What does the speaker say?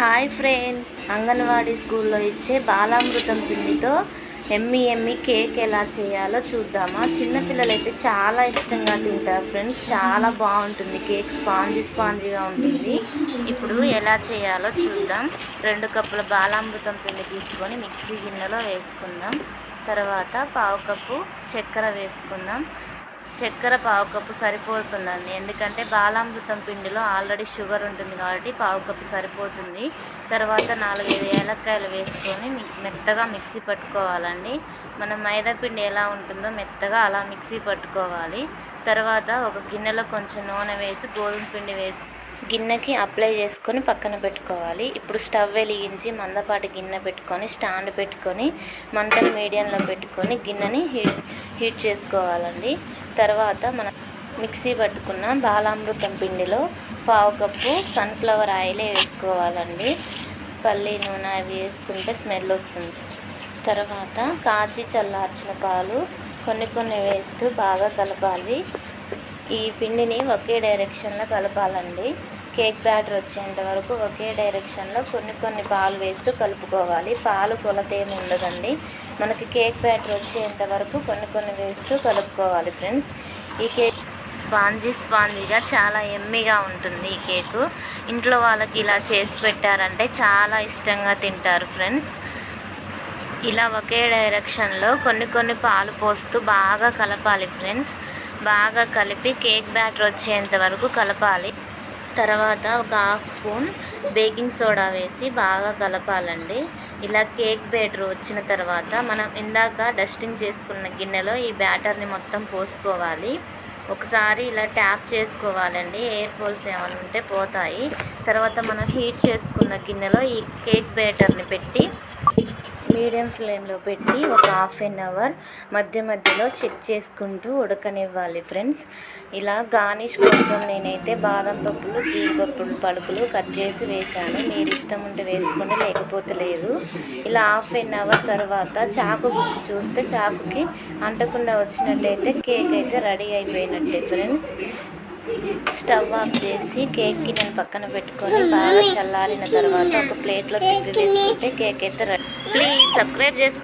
Hi friends anganwadi స్కూల్లో ఇచ్చే బాలామృతం పిండితో ఎమ్మి ఎమ్మి కేక్ ఎలా చేయాలో చూద్దామా? చిన్నపిల్లలు అయితే చాలా ఇష్టంగా తింటారు ఫ్రెండ్స్ చాలా బాగుంటుంది. కేక్ స్పాంజీ స్పాంజీగా ఉంటుంది. ఇప్పుడు ఎలా చేయాలో చూద్దాం. రెండు కప్పుల బాలామృతం పిండి తీసుకొని మిక్సీ గిన్నెలో వేసుకుందాం. తర్వాత పావు కప్పు చక్కెర వేసుకుందాం. చక్కెర పావు కప్పు సరిపోతుందండి. ఎందుకంటే బాలామృతం పిండిలో ఆల్రెడీ షుగర్ ఉంటుంది కాబట్టి పావు కప్పు సరిపోతుంది. తర్వాత నాలుగైదు ఏలక్కాయలు వేసుకొని మెత్తగా మిక్సీ పట్టుకోవాలండి. మన మైదా పిండి ఎలా ఉంటుందో మెత్తగా అలా మిక్సీ పట్టుకోవాలి. తర్వాత ఒక గిన్నెలో కొంచెం నూనె వేసి గోధుమ పిండి వేసి గిన్నెకి అప్లై చేసుకొని పక్కన పెట్టుకోవాలి. ఇప్పుడు స్టవ్ వెలిగించి మందపాటి గిన్నె పెట్టుకొని స్టాండ్ పెట్టుకొని మంటను మీడియంలో పెట్టుకొని గిన్నెని హీట్ హీట్ చేసుకోవాలండి. తర్వాత మనం మిక్సీ పట్టుకున్న బాలామృతం పిండిలో పావు కప్పు సన్ఫ్లవర్ ఆయిలే వేసుకోవాలండి. పల్లి నూనె అవి వేసుకుంటే స్మెల్ వస్తుంది. తర్వాత కాచి చల్లార్చిన పాలు కొన్ని కొన్ని వేస్తూ బాగా కలపాలి. ఈ పిండిని ఒకే డైరెక్షన్లో కలపాలండి. కేక్ బ్యాటర్ వచ్చేంత వరకు ఒకే డైరెక్షన్లో కొన్ని కొన్ని పాలు వేస్తూ కలుపుకోవాలి. పాలు కొలతేమి ఉండదండి. మనకి కేక్ బ్యాటర్ వచ్చేంత వరకు కొన్ని కొన్ని వేస్తూ కలుపుకోవాలి ఫ్రెండ్స్. ఈ కేక్ స్పాంజీ స్పాంజీగా చాలా ఎమ్మిగా ఉంటుంది ఈ కేకు. ఇంట్లో వాళ్ళకి ఇలా చేసి పెట్టారంటే చాలా ఇష్టంగా తింటారు ఫ్రెండ్స్. ఇలా ఒకే డైరెక్షన్లో కొన్ని కొన్ని పాలు పోస్తూ బాగా కలపాలి ఫ్రెండ్స్. బాగా కలిపి కేక్ బ్యాటర్ వచ్చేంత వరకు కలపాలి. తర్వాత ఒక హాఫ్ స్పూన్ బేకింగ్ సోడా వేసి బాగా కలపాలండి. ఇలా కేక్ బ్యాటర్ వచ్చిన తర్వాత మనం ఇందాక డస్టింగ్ చేసుకున్న గిన్నెలో ఈ బ్యాటర్ని మొత్తం పోసుకోవాలి. ఒకసారి ఇలా ట్యాప్ చేసుకోవాలండి. ఎయిర్ ఫోల్స్ ఏమైనా ఉంటే పోతాయి. తర్వాత మనం హీట్ చేసుకున్న గిన్నెలో ఈ కేక్ బ్యాటర్ని పెట్టి మీడియం ఫ్లేమ్లో పెట్టి ఒక హాఫ్ అన్ అవర్ మధ్య మధ్యలో చెక్ చేసుకుంటూ ఉడకనివ్వాలి ఫ్రెండ్స్. ఇలా గార్నిష్ కోసం నేనైతే బాదం పప్పులు జీడిపప్పులు పలుకులు కట్ చేసి వేశాను. మీరు ఇష్టం ఉంటే వేసుకోండి లేకపోతే లేదు. ఇలా హాఫ్ అన్ అవర్ తర్వాత చాకు గుచ్చి చూస్తే చాకుకి అంటకుండా వచ్చినట్టయితే కేక్ అయితే రెడీ అయిపోయినట్టే ఫ్రెండ్స్. స్టవ్ ఆఫ్ చేసి కేక్కి నేను పక్కన పెట్టుకొని బాగా చల్లారిన తర్వాత ఒక ప్లేట్లో తిప్పి వేసుకుంటే కేక్ అయితే ప్లీజ్ సబ్స్క్రైబ్ చేసుకో